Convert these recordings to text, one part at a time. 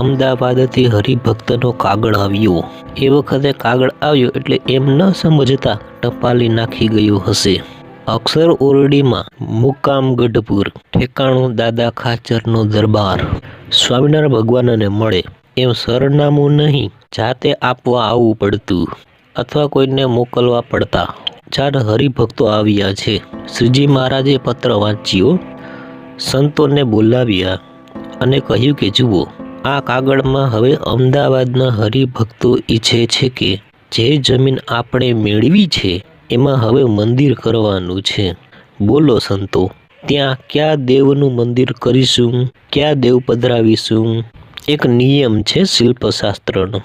અમદાવાદથી હરિભક્તનો કાગળ આવ્યો. એ વખતે કાગળ આવ્યો એટલે એમ ન સમજતા ટપાલી નાખી ગયું હશે. અક્ષર ઓરડીમાં મુકામ ગઢપુર, ઠેકાણું દાદા ખાચરનો દરબાર. સ્વામિનારાયણ ભગવાનને મળે. એમ સરનામું નહીં, જાતે આપવા આવવું પડતું. અથવા કોઈને મોકલવા પડતા. ચાર હરિભક્તો આવ્યા છે. શ્રીજી મહારાજે પત્ર વાંચ્યો. સંતોને બોલાવ્યા અને કહ્યું કે જુઓ આ કાગળમાં હવે અમદાવાદના હરિભક્તો ઈચ્છે છે કે જે જમીન આપણે મેળવી છે, એમાં હવે મંદિર કરવાનું છે. બોલો સંતો, ત્યાં ક્યાં દેવનું મંદિર કરીશું? ક્યાં દેવ પધરાવીશું? એક નિયમ છે શિલ્પશાસ્ત્રનો.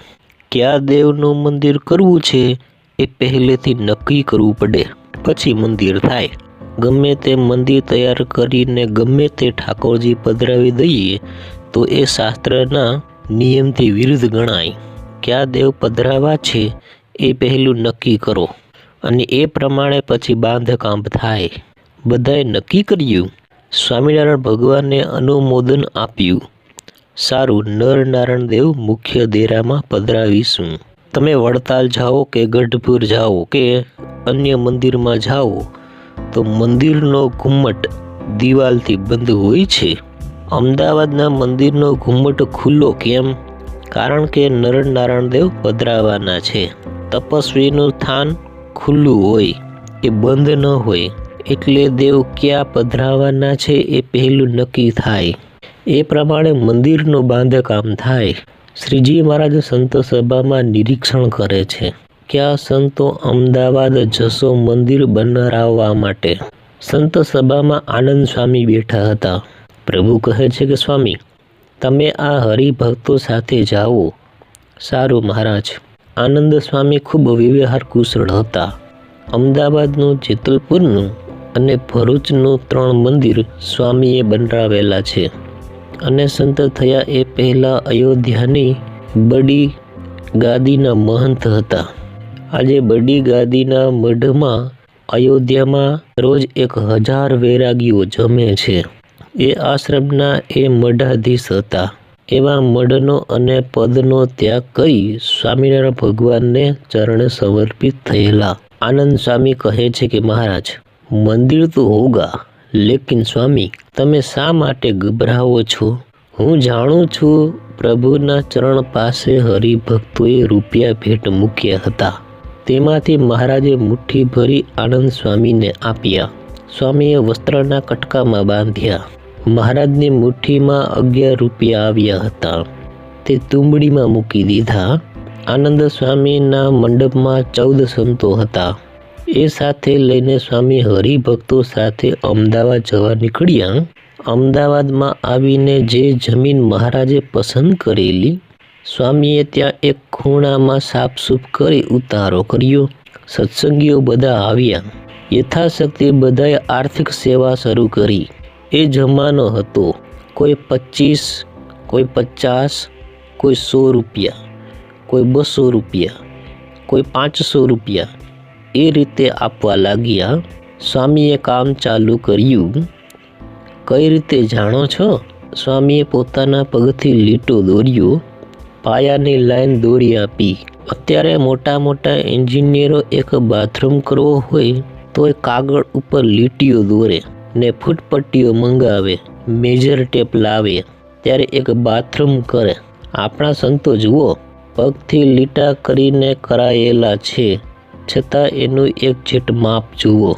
ક્યાં દેવનું મંદિર કરવું છે, એ પહેલેથી નક્કી કરવું પડે. પછી મંદિર થાય. ગમે તે મંદિર તૈયાર કરીને ગમે તે ઠાકોરજી પધરાવી દઈએ તો એ શાસ્ત્રના નિયમથી વિરુદ્ધ ગણાય. ક્યાં દેવ પધરાવા છે એ પહેલું નક્કી કરો અને એ પ્રમાણે પછી બાંધકામ થાય. બધાએ નક્કી કર્યું. સ્વામિનારાયણ ભગવાનને અનુમોદન આપ્યું. સારું નર નારાયણ દેવ મુખ્ય દેરામાં પધરાવીશું. તમે વડતાલ જાઓ કે ગઢપુર જાઓ કે અન્ય મંદિરમાં જાઓ, તો મંદિરનો ઘુમ્મટ દિવાલથી બંધ હોય છે. અમદાવાદના મંદિરનો ઘુમ્મટ ખુલ્લો કેમ? કારણ કે નરનારાયણ દેવ પધરાવાના છે. તપસ્વીનું સ્થાન ખુલ્લું હોય એ બંધ ન હોય, એટલે દેવ ક્યાં પધરાવાના છે એ પહેલું નક્કી થાય. એ પ્રમાણે મંદિરનું બાંધકામ થાય. શ્રીજી મહારાજ સંત સભામાં નિરીક્ષણ કરે છે ક્યાં સંતો અમદાવાદ જશો મંદિર બનાવવા માટે. સંત સભામાં આનંદ સ્વામી બેઠા હતા. પ્રભુ કહે છે કે, સ્વામી, તમે આ હરિભક્તો સાથે જાઓ. સારું મહારાજ. આનંદ સ્વામી ખૂબ વ્યવહાર કુશળ હતા. અમદાવાદનું જેતલપુરનું અને ભરૂચનું ત્રણ મંદિર સ્વામીએ બનાવેલા છે અને સંત થયા એ પહેલાં અયોધ્યાની બડી ગાદીના મહંત હતા. આજે બડી ગાદીના મઢમાં અયોધ્યામાં રોજ એક હજાર વૈરાગીઓ જમે છે. એ આશ્રમના એ મઢાધીશ હતા. એવા મઢનો અને પદનો ત્યાગ કરી સ્વામિનારાયણ ભગવાનને ચરણે સમર્પિત થયેલા. આનંદ સ્વામી કહે છે કે, મહારાજ, મંદિર તો હોગા, લેકિન સ્વામી, તમે શા માટે ગભરાવો છો? હું જાણું છું પ્રભુના ચરણ પાસે હરિભક્તોએ રૂપિયા ભેટ મૂક્યા હતા. તેમાંથી મહારાજે મુઠ્ઠી ભરી આનંદ સ્વામીને આપ્યા. સ્વામીએ વસ્ત્રના કટકામાં બાંધ્યા. મહારાજની મુઠ્ઠીમાં અગિયાર રૂપિયા આવ્યા હતા. તે તુંબડીમાં મૂકી દીધા. આનંદ સ્વામીના મંડપમાં ચૌદ સંતો હતા. એ સાથે લઈને સ્વામી હરિભક્તો સાથે અમદાવાદ જવા નીકળ્યા. અમદાવાદમાં આવીને જે જમીન મહારાજે પસંદ કરેલી, સ્વામીએ ત્યાં એક ખૂણામાં સાફસૂફ કરી ઉતારો કર્યો. સત્સંગીઓ બધા આવ્યા. યથાશક્તિ બધાએ આર્થિક સેવા શરૂ કરી. એ જમાનો હતો. કોઈ પચીસ, કોઈ પચાસ, કોઈ સો રૂપિયા, કોઈ બસો રૂપિયા, કોઈ પાંચસો રૂપિયા એ રીતે આપવા લાગ્યા. સ્વામીએ કામ ચાલુ કર્યું. કઈ રીતે જાણો છો? સ્વામીએ પોતાના પગથી લીટો દોર્યો. પાયાની લાઈન દોરી આપી. અત્યારે મોટા મોટા એન્જિનિયરો એક બાથરૂમ કરવો હોય તો એ કાગળ ઉપર લીટીઓ દોરે. ને ફૂટપટ્ટીઓ મંગાવે મેજર ટેપ લાવે, ત્યારે એક બાથરૂમ કરે. આપણા સંતો જુઓ, પગથી લીટા કરીને કરાયેલા છે. છતાં એનું એક જેટ માપ જુઓ.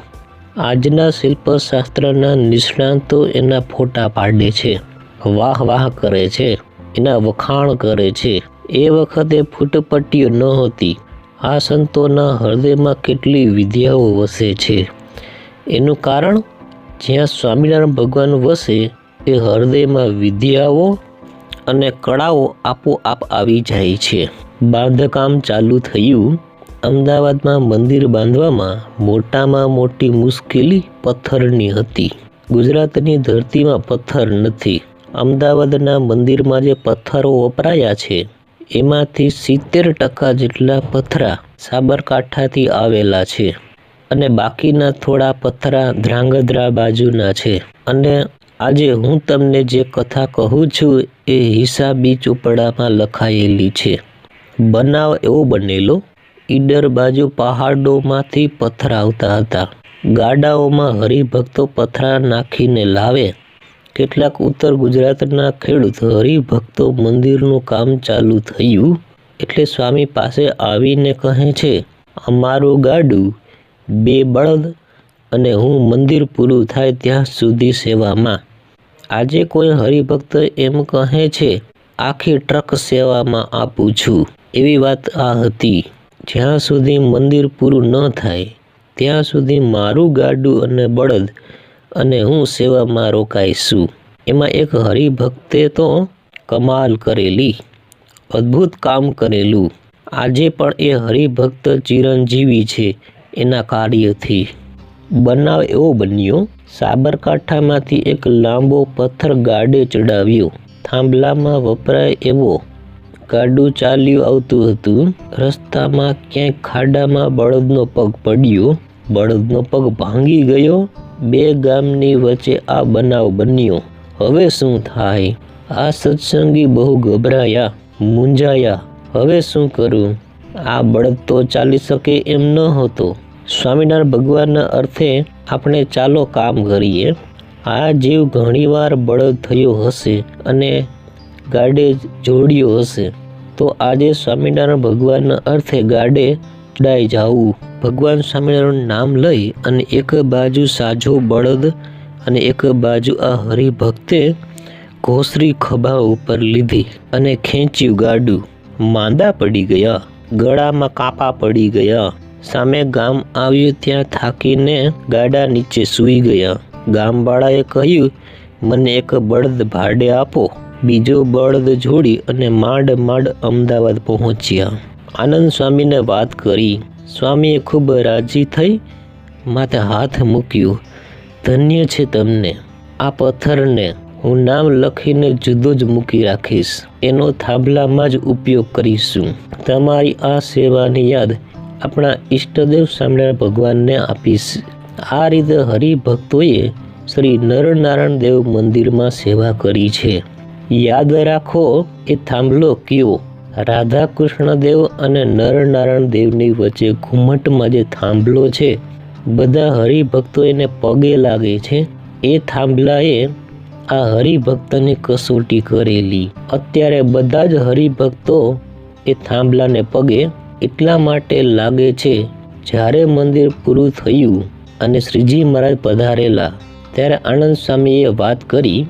આજના શિલ્પશાસ્ત્રના નિષ્ણાંતો એના ફોટા પાડે છે. વાહ વાહ કરે છે. એના વખાણ કરે છે. એ વખતે ફૂટપટ્ટીઓ નહોતી આ સંતોના હૃદયમાં કેટલી વિદ્યાઓ વસે છે. એનું કારણ? જ્યાં સ્વામિનારાયણ ભગવાન વસે, એ હૃદયમાં વિદ્યાઓ અને કળાઓ આપોઆપ આવી જાય છે. બાંધકામ ચાલુ થયું. અમદાવાદમાં મંદિર બાંધવામાં મોટામાં મોટી મુશ્કેલી પથ્થરની હતી. ગુજરાતની ધરતીમાં પથ્થર નથી. અમદાવાદના મંદિરમાં જે પથ્થરો વપરાયા છે, એમાંથી સિત્તેર ટકા જેટલા પથરા સાબરકાંઠાથી આવેલા છે. અને બાકીના થોડા પથરા ધ્રાંગધ્રા બાજુના છે. અને આજે હું તમને જે કથા કહું છું એ હિસાબી ચોપડામાં લખાયેલી છે. બનાવ એવો બનેલો. ઈડર બાજુ પહાડોમાંથી પથ્થર આવતા હતા. ગાડાઓમાં હરિભક્તો પથરા નાખીને લાવે. કેટલાક ઉત્તર ગુજરાતના ખેડૂત હરિભક્તો મંદિરનું કામ ચાલુ થયું. એટલે સ્વામી પાસે આવીને કહે છે, અમારું ગાડું બે બળદ અને હું મંદિર પૂરું થાય ત્યાં સુધી સેવામાં. આજે કોઈ હરિભક્ત એમ કહે છે, આખી ટ્રક સેવામાં આપું છું. એવી વાત આ હતી. જ્યાં સુધી મંદિર પૂરું ન થાય, ત્યાં સુધી મારું ગાડું અને બળદ અને હું સેવામાં રોકાઈશું. એમાં એક હરિભક્તે તો કમાલ કરેલી, અદ્ભુત કામ કરેલું. આજે પણ એ હરિભક્ત ચિરંજીવી છે. એના કાર્યથી બનાવ એવો બન્યો, સાબરકાંઠામાંથી એક લાંબો પથ્થર ગાડે ચડાવ્યો. થાંભલામાં વપરાય એવો. ગાડું ચાલ્યું આવતું હતું. રસ્તામાં ક્યાંક ખાડામાં બળદનો પગ પડ્યો. બળદનો પગ ભાંગી ગયો. બે ગામની વચ્ચે આ બનાવ બન્યો. હવે શું થાય? આ સત્સંગી બહુ ગભરાયા, મૂંઝાયા. હવે શું કરું? આ બળદ તો ચાલી શકે એમ ન હતો. સ્વામિનારાયણ ભગવાનના અર્થે આપણે ચાલો કામ કરીએ. આ જીવ ઘણીવાર બળદ થયો હશે અને ગાડે જોડ્યો હશે. તો આજે સ્વામિનારાયણ ભગવાનના અર્થે ગાડે ડાઈ જાવું. ભગવાન સ્વામિનારાયણ નામ લઈ અને એક બાજુ સાજો બળદ અને એક બાજુ આ હરિભક્તે ઘોસરી ખભા ઉપર લીધી અને ખેંચ્યું ગાડું. માંદા પડી ગયા. ગળામાં કાપા પડી ગયા. સામે ગામ આવ્યું ત્યાં થાકીને ગાડા નીચે સૂઈ ગયા. ગામવાળાએ કહ્યું, મને એક બળદ ભાડે આપો. બીજો બળદ જોડી અને માંડ માંડ અમદાવાદ પહોંચ્યા. આનંદ સ્વામીને વાત કરી. સ્વામીએ ખૂબ રાજી થઈ, માથે હાથ મૂક્યું. ધન્ય છે તમને. આ પથ્થરને હું નામ લખીને જુદો જ મૂકી રાખીશ. એનો થાંભલામાં જ ઉપયોગ કરીશું. તમારી આ સેવાની યાદ આપણા ઈષ્ટદેવ સ્વામિનારાયણ ભગવાનને આપીશ. આ રીતે હરિભક્તોએ શ્રી નરનારાયણ દેવ મંદિરમાં સેવા કરી છે. યાદ રાખો એ થાંભલો કયો? રાધા કૃષ્ણ દેવ અને નરનારાયણ દેવની વચ્ચે ઘુમ્મટમાં જે થાંભલો છે, બધા હરિભક્તો એને પગે લાગે છે. એ થાંભલાએ આ હરિભક્તની કસોટી કરેલી. અત્યારે બધા જ હરિભક્તો એ થાંભલાને પગે એટલા માટે લાગે છે, જ્યારે મંદિર પૂરું થયું અને શ્રીજી મહારાજ પધારેલા, ત્યારે આનંદ સ્વામીએ વાત કરી,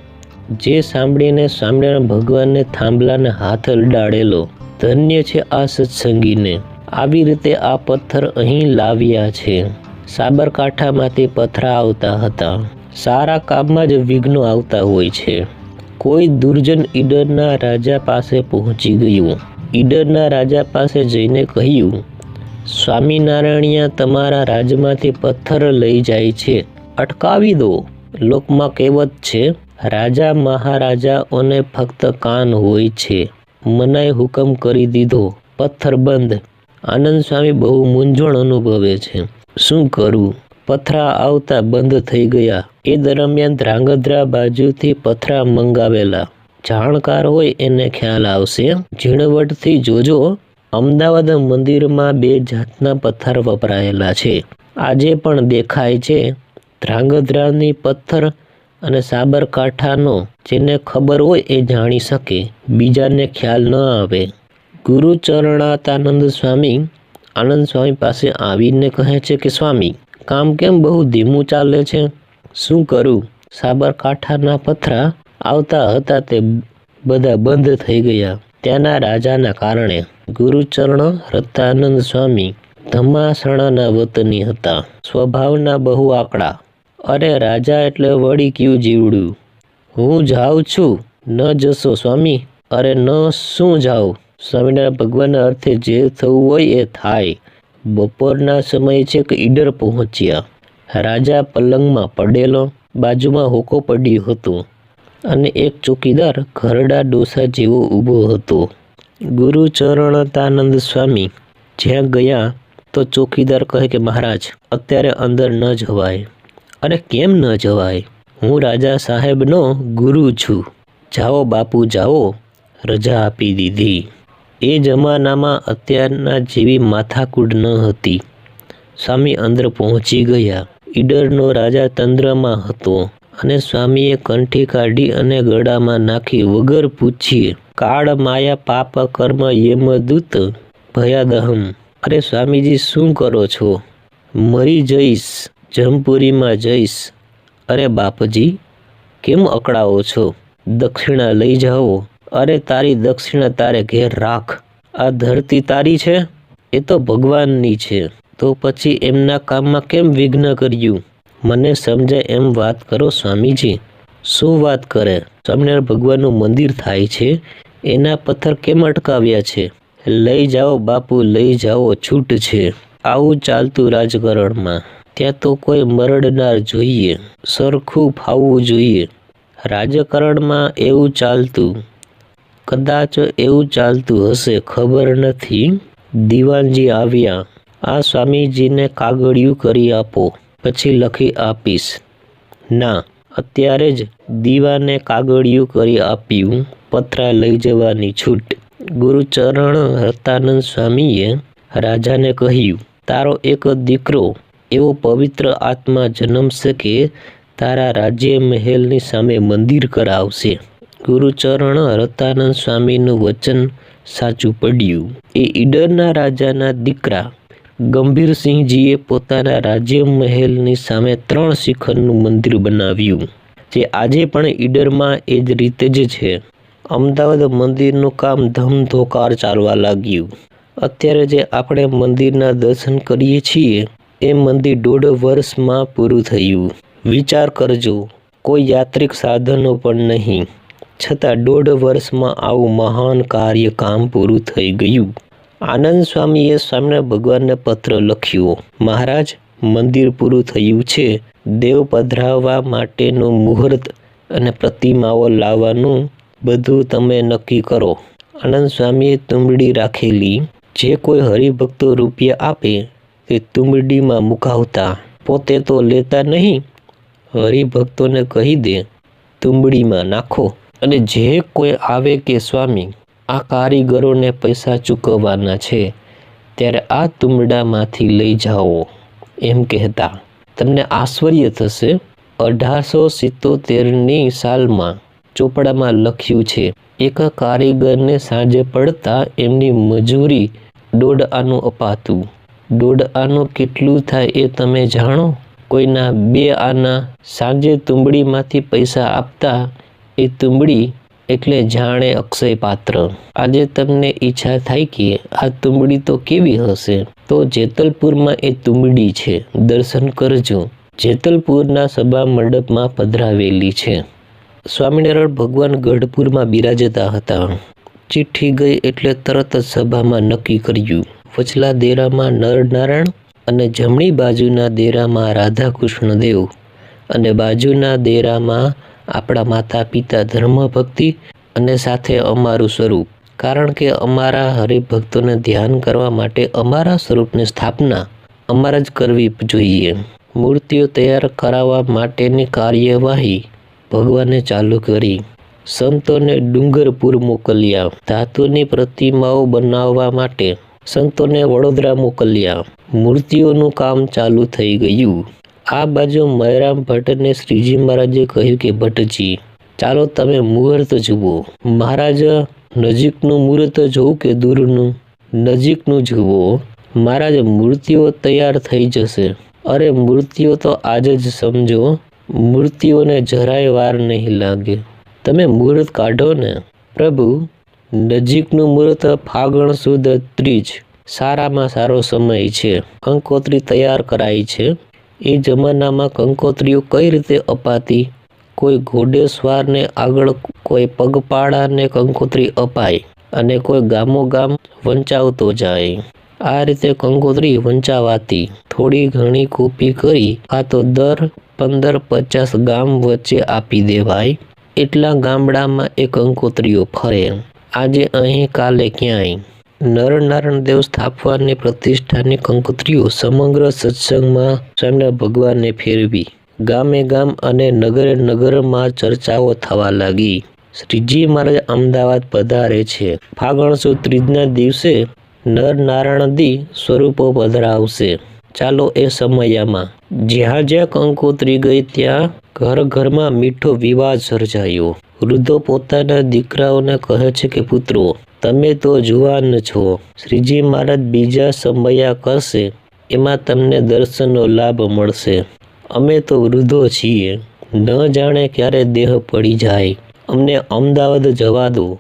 જે સાંભળીને સ્વામિનારાયણ ભગવાનને થાંભલાને હાથ અડાડેલો ધન્ય છે આ સત્સંગીને. આવી રીતે આ પથ્થર અહીં લાવ્યા છે. સાબરકાંઠામાંથી પથરા આવતા હતા. સારા કામમાં જ વિઘ્નો આવતા હોય છે. કોઈ દુર્જન ઈડરના રાજા પાસે પહોંચી ગયું. ઈડરના રાજા પાસે જઈને કહ્યું, સ્વામિનારાયણિયા તમારા રાજમાંથી પથ્થર લઈ જાય છે. અટકાવી દો. લોકમાં કહેવત છે, રાજા મહારાજાઓને ફક્ત કાન હોય છે. મનાય હુકમ કરી દીધો. પથ્થર બંધ. આનંદ સ્વામી બહુ મૂંઝવણ અનુભવે છે. શું કરવું પથરા આવતા બંધ થઈ ગયા. એ દરમિયાન ધ્રાંગધ્રા બાજુથી પથરા મંગાવેલા. જાણકાર હોય એને ખ્યાલ આવશે. ઝીણવટથી જોજો, અમદાવાદ મંદિરમાં બે જાતના પથ્થર વપરાયેલા છે. આજે પણ દેખાય છે. ધ્રાંગધ્રાની પથ્થર અને સાબરકાંઠાનો, જેને ખબર હોય એ જાણી શકે. બીજાને ખ્યાલ ન આવે. ગુરુચરણાતાનંદ સ્વામી આનંદ સ્વામી પાસે આવીને કહે છે કે, સ્વામી, કામ કેમ બહુ ધીમું ચાલે છે? શું કરું? સાબરકાંઠાના પથરા આવતા હતા તે બધા બંધ થઈ ગયા. ત્યાંના રાજાના કારણે ગુરુચરણ રત્તાનંદ સ્વામી ધમાસણાના વતની હતા. સ્વભાવના બહુ આકડા. અરે રાજા એટલે વળી ક્યું જીવડ્યું હું જાઉં છું. ન જશો સ્વામી? અરે ન, શું જાઉં? સ્વામિનારાયણ ભગવાનના અર્થે જે થવું હોય એ થાય. બપોરના સમયે છે કે ઈડર પહોંચ્યા. રાજા પલંગમાં પડેલો, બાજુમાં હોકો પડ્યું હતો. અને એક ચોકીદાર ઘરડા ડોસા જેવો ઊભો હતો. ગુરુચરણતાનંદ સ્વામી જ્યાં ગયા તો ચોકીદાર કહે કે, મહારાજ, અત્યારે અંદર ન જવાય. અને કેમ ન જવાય? હું રાજા સાહેબનો ગુરુ છું. જાઓ બાપુ, જાઓ. રજા આપી દીધી. એ જમાનામાં અત્યારના જેવી માથાકૂડ ન હતી. સ્વામી અંદર પહોંચી ગયા. ઈડરનો રાજા તંદ્રમાં હતો. અને સ્વામીએ કંઠી કાઢી અને ગળામાં નાખી વગર પૂછીએ કાળ માયા પાપ કર્મ યમદૂત ભયાદહમ. અરે સ્વામીજી, શું કરો છો? મરી જઈશ, જમપુરીમાં જઈશ. અરે બાપજી, કેમ અકળાવો છો? દક્ષિણા લઈ જાઓ. અરે તારી દક્ષિણા તારે ઘેર રાખ. આ ધરતી તારી છે? એ તો ભગવાનની છે. તો પછી એમના કામમાં કેમ વિઘ્ન કર્યું? મને સમજાય એમ વાત કરો સ્વામીજી. શું વાત કરે? સ્વામિનારાયણ ભગવાનનું મંદિર થાય છે? એના પથ્થર કેમ અટકાવ્યા છે? લઈ જાઓ બાપુ, લઈ જાઓ, છૂટ છે. આવું ચાલતું રાજકારણમાં. ત્યાં તો કોઈ મરડનાર જોઈએ. સરખું ફાવવું જોઈએ. રાજકારણમાં એવું ચાલતું. કદાચ એવું ચાલતું હશે, ખબર નથી. દિવાનજી આવ્યા. આ સ્વામીજીને કાગળિયું કરી આપો. પછી લખી આપીશ. ના, અત્યારે જ દીવાને કાગળિયું કરી આપ્યું. પથરા લઈ જવાની છૂટ. ગુરુચરણ રતાનંદ સ્વામીએ રાજાને કહ્યું, તારો એક દીકરો એવો પવિત્ર આત્મા જન્મશે કે તારા રાજ્ય મહેલની સામે મંદિર કરાવશે. ગુરુચરણ રતાનંદ સ્વામીનું વચન સાચું પડ્યું. એ ઈડરના રાજાના દીકરા ગંભીરસિંહજીએ પોતાના રાજ્ય મહેલની સામે ત્રણ શિખરનું મંદિર બનાવ્યું, જે આજે પણ ઈડરમાં એ જ રીતે જ છે. અમદાવાદ મંદિરનું કામ ધમધોકાર ચાલવા લાગ્યું. અત્યારે જે આપણે મંદિરના દર્શન કરીએ છીએ, એ મંદિર દોઢ વર્ષમાં પૂરું થયું. વિચાર કરજો, કોઈ યાત્રિક સાધનો પણ નહીં. છતાં દોઢ વર્ષમાં આવું મહાન કાર્ય કામ પૂરું થઈ ગયું. આનંદ સ્વામીએ સ્વામિનારાયણ ભગવાનને પત્ર લખ્યો, મહારાજ, મંદિર પૂરું થયું છે. દેવ પધરાવવા માટેનું મુહૂર્ત અને પ્રતિમાઓ લાવવાનું બધું તમે નક્કી કરો. આનંદ સ્વામીએ તુંબડી રાખેલી, જે કોઈ હરિભક્તો રૂપિયા આપે, તે તુંબડીમાં મુકાવતા. પોતે તો લેતા નહીં. હરિભક્તોને કહી દે, તુંબડીમાં નાખો. અને જે કોઈ આવે કે સ્વામી આ કારીગરોને પૈસા ચૂકવવાના છે. ત્યારે આ તુંબડામાંથી લઈ જાઓ, એમ કહેતા. તમને આશ્ચર્ય થશે, અઢારસો સિત્તોતેરની સાલમાં ચોપડામાં લખ્યું છે, એક કારીગરને સાંજે પડતા એમની મજૂરી દોઢ આનું અપાતું. દોઢ આનું કેટલું થાય એ તમે જાણો? કોઈના બે આના સાંજે તુંબડીમાંથી પૈસા આપતા એ તુંબડી એટલે જાણે અક્ષય પાત્ર આજે તમને ઈચ્છા થાય કે આ તુંબડી તો કેવી હશે? તો જેતલપુરમાં એ તુંબડી છે. દર્શન કરજો. જેતલપુરના સભા મંડપમાં પધરાવેલી છે. સ્વામિનારાયણ ભગવાન ગઢપુરમાં બિરાજતા હતા. ચિઠ્ઠી ગઈ એટલે તરત જ સભામાં નક્કી કર્યું. વચલા દેરામાં નરનારાયણ અને જમણી બાજુના દેરામાં રાધા કૃષ્ણ દેવ અને બાજુના દેરામાં આપણા માતા પિતા ધર્મ ભક્તિ અને સાથે અમારું સ્વરૂપ. કારણ કે અમારા હરિભક્તોને ધ્યાન કરવા માટે અમારા સ્વરૂપની સ્થાપના અમારા જ કરવી જોઈએ. મૂર્તિઓ તૈયાર કરાવવા માટેની કાર્યવાહી ભગવાને ચાલુ કરી. સંતોને ડુંગરપુર મોકલ્યા. ધાતુની પ્રતિમાઓ બનાવવા માટે સંતોને વડોદરા મોકલ્યા. મૂર્તિઓનું કામ ચાલુ થઈ ગયું. આ બાજુ મયરામ ભટ્ટને શ્રીજી મહારાજે કહ્યું કે, ભટ્ટજી, ચાલો તમે મુહૂર્ત જુઓ. મહારાજ નજીકનું મુહૂર્ત જોવું કે દૂરનું? નજીકનું જુઓ. મહારાજ, મૂર્તિઓ તૈયાર થઈ જશે. અરે, મૂર્તિઓ તો આજે જ સમજો. મૂર્તિઓને જરાય વાર નહીં લાગે. તમે મુહૂર્ત કાઢો ને. પ્રભુ, નજીકનું મુહૂર્ત ફાગણ સુદ ત્રીજ. સારામાં સારો સમય છે. કંકોત્રી તૈયાર કરાઈ છે. એ જમાનામાં કંકોત્રીઓ કઈ રીતે અપાતી? કોઈ ઘોડેસવારને આગળ કોઈ પગપાળાને કંકોત્રી અપાય અને કોઈ ગામો ગામ વંચાવતો જાય. આ રીતે કંકોત્રી વંચાવાતી. થોડી ઘણી કોપી કરી, આ તો દર પંદર પચાસ ગામ વચ્ચે આપી દેવાય. એટલા ગામડામાં એ કંકોત્રીઓ ફરે. આજે, અહીં, કાલે ક્યાંય? નરનારાયણ દેવ સ્થાપવાની પ્રતિષ્ઠાની કંકોત્રીઓ સમગ્ર સત્સંગમાં સ્વામિના ભગવાનને ફેરવી ગામે ગામ અને નગરે નગરમાં ચર્ચાઓ થવા લાગી. શ્રીજી મહારાજ અમદાવાદ પધારે છે. ફાગણ સુદ ત્રીજના દિવસે નરનારાયણદી સ્વરૂપો પધરાવશે. ચાલો એ સમયમાં જ્યાં જ્યાં કંકોત્રી ગઈ ત્યાં ઘર ઘરમાં મીઠો વિવાદ સર્જાયો. વૃદ્ધો પોતાના દીકરાઓને કહે છે કે, પુત્રો તમે તો જુવાન છો. શ્રીજી મહારાજ બીજા સમયા કરશે એમાં તમને દર્શનનો લાભ મળશે. અમે તો વૃદ્ધો છીએ. ન જાણે ક્યારે દેહ પડી જાય. અમને અમદાવાદ જવા દો.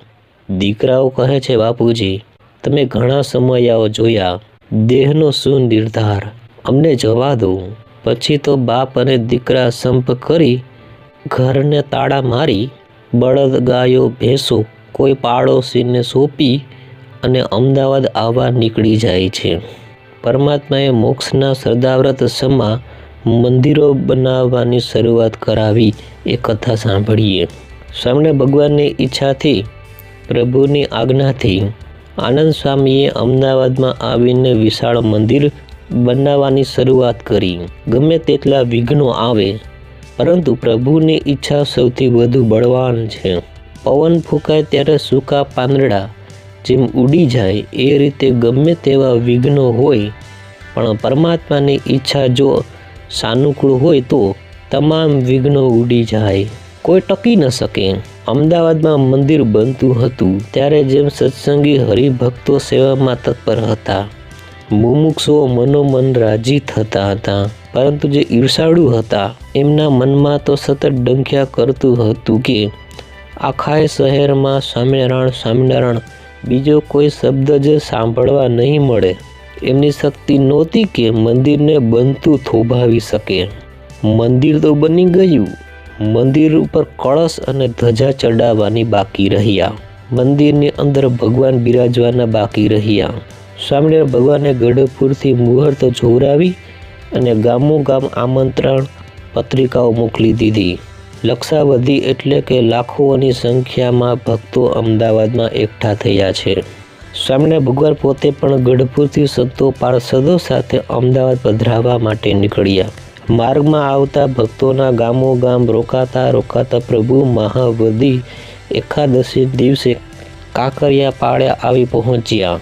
દીકરાઓ કહે છે, બાપુજી, તમે ઘણા સમયાઓ જોયા. દેહનો શું નિર્ધાર? અમને જવા દો. પછી તો બાપ અને દીકરા સંપ કરી ઘરને તાળા મારી બળદ ગાયો ભેંસો કોઈ પાડોશીને સોંપી અને અમદાવાદ આવવા નીકળી જાય છે. પરમાત્માએ મોક્ષના સરદાવ્રત સમા મંદિરો બનાવવાની શરૂઆત કરાવી એ કથા સાંભળીએ. સ્વામીને ભગવાનની ઈચ્છાથી, પ્રભુની આજ્ઞાથી આનંદ સ્વામીએ અમદાવાદમાં આવીને વિશાળ મંદિર બનાવવાની શરૂઆત કરી. ગમે તેટલા વિઘ્નો આવે, પરંતુ પ્રભુની ઈચ્છા સૌથી વધુ બળવાન છે. પવન ફૂંકાય ત્યારે સૂકા પાંદડા જેમ ઉડી જાય એ રીતે ગમે તેવા વિઘ્નો હોય. પણ પરમાત્માની ઈચ્છા જો સાનુકૂળ હોય તો તમામ વિઘ્નો ઉડી જાય. કોઈ ટકી ન શકે. અમદાવાદમાં મંદિર બનતું હતું ત્યારે જેમ સત્સંગી હરિભક્તો સેવામાં તત્પર હતા. મુમુક્ષો મનોમન રાજી થતા હતા. પરંતુ જે ઈર્ષાળુ હતા, એમના મનમાં તો સતત ડંખ્યા કરતું હતું કે આખાય શહેરમાં સ્વામિનારાયણ સ્વામિનારાયણ બીજો કોઈ શબ્દ જ સાંભળવા નહીં મળે. એમની શક્તિ નહોતી કે મંદિરને બનતું થોભાવી શકે. મંદિર તો બની ગયું. મંદિર ઉપર કળશ અને ધજા ચડાવવાની બાકી રહ્યા. મંદિરની અંદર ભગવાન બિરાજવાના બાકી રહ્યા. સ્વામિનારાયણ ભગવાને ગઢપુરથી મુહૂર્ત જોવરાવી અને ગામો ગામ આમંત્રણ પત્રિકાઓ મોકલી દીધી. લક્ષાવધિ એટલે કે લાખોની સંખ્યામાં ભક્તો અમદાવાદમાં એકઠા થયા છે. સ્વામિનારાયણ ભગવાન પોતે પણ ગઢપુરથી સંતો પાર્ષદો સાથે અમદાવાદ પધરાવવા માટે નીકળ્યા. માર્ગમાં આવતા ભક્તોના ગામો ગામ રોકાતા રોકાતા પ્રભુ મહાવદી એકાદશી દિવસે કાંકરિયા પાળે આવી પહોંચ્યા.